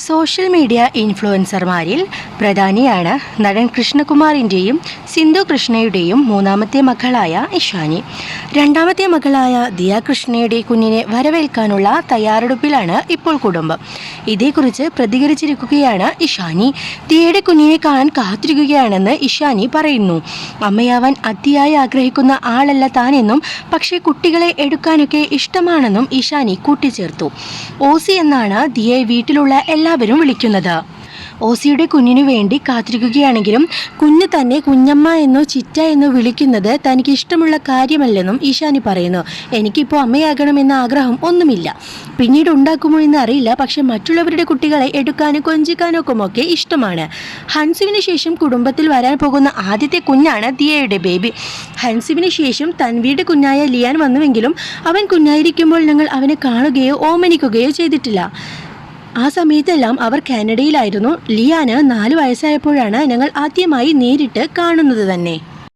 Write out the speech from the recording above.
Social media ഇൻഫ്ലുവൻസർമാരിൽ പ്രധാനിയാണ് നടൻ കൃഷ്ണകുമാറിന്റെയും സിന്ധു കൃഷ്ണയുടെയും മൂന്നാമത്തെ മകളായ ഇഷാനി. രണ്ടാമത്തെ മകളായ ദിയ കൃഷ്ണയുടെ കുഞ്ഞിനെ വരവേൽക്കാനുള്ള തയ്യാറെടുപ്പിലാണ് ഇപ്പോൾ കുടുംബം. ഇതേക്കുറിച്ച് പ്രതികരിച്ചിരിക്കുകയാണ് ഇഷാനി. ദിയയുടെ കുഞ്ഞിനെ കാണാൻ കാത്തിരിക്കുകയാണെന്ന് ഇഷാനി പറയുന്നു. അമ്മയാവാൻ അതിയായി ആഗ്രഹിക്കുന്ന ആളല്ല താനെന്നും പക്ഷേ കുട്ടികളെ എടുക്കാനൊക്കെ ഇഷ്ടമാണെന്നും ഇഷാനി കൂട്ടിച്ചേർത്തു. ഓസി എന്നാണ് ദിയയെ വീട്ടിലുള്ള എല്ലാവരും വിളിക്കുന്നത്. ഓസിയുടെ കുഞ്ഞിനു വേണ്ടി കാത്തിരിക്കുകയാണെങ്കിലും കുഞ്ഞ് തന്നെ കുഞ്ഞമ്മ എന്നോ ചിറ്റ എന്നോ വിളിക്കുന്നത് തനിക്ക് ഇഷ്ടമുള്ള കാര്യമല്ലെന്നും ഈശാനി പറയുന്നു. എനിക്കിപ്പോൾ അമ്മയാകണമെന്ന ആഗ്രഹം ഒന്നുമില്ല. പിന്നീട് ഉണ്ടാക്കുമോ എന്ന് അറിയില്ല. പക്ഷെ മറ്റുള്ളവരുടെ കുട്ടികളെ എടുക്കാനും കൊഞ്ചിക്കാനൊക്കെ ഇഷ്ടമാണ്. ഹൻസുവിന് ശേഷം കുടുംബത്തിൽ വരാൻ പോകുന്ന ആദ്യത്തെ കുഞ്ഞാണ് ദിയയുടെ ബേബി. ഹൻസുവിന് ശേഷം തൻവിയുടെ കുഞ്ഞായ ലിയാൻ വന്നുവെങ്കിലും അവൻ കുഞ്ഞായിരിക്കുമ്പോൾ ഞങ്ങൾ അവനെ കാണുകയോ ഓമനിക്കുകയോ ചെയ്തിട്ടില്ല. ആ സമയത്തെല്ലാം അവർ കാനഡയിലായിരുന്നു. ലിയാന് നാല് വയസ്സായപ്പോഴാണ് ഞങ്ങൾ ആദ്യമായി നേരിട്ട് കാണുന്നത് തന്നെ.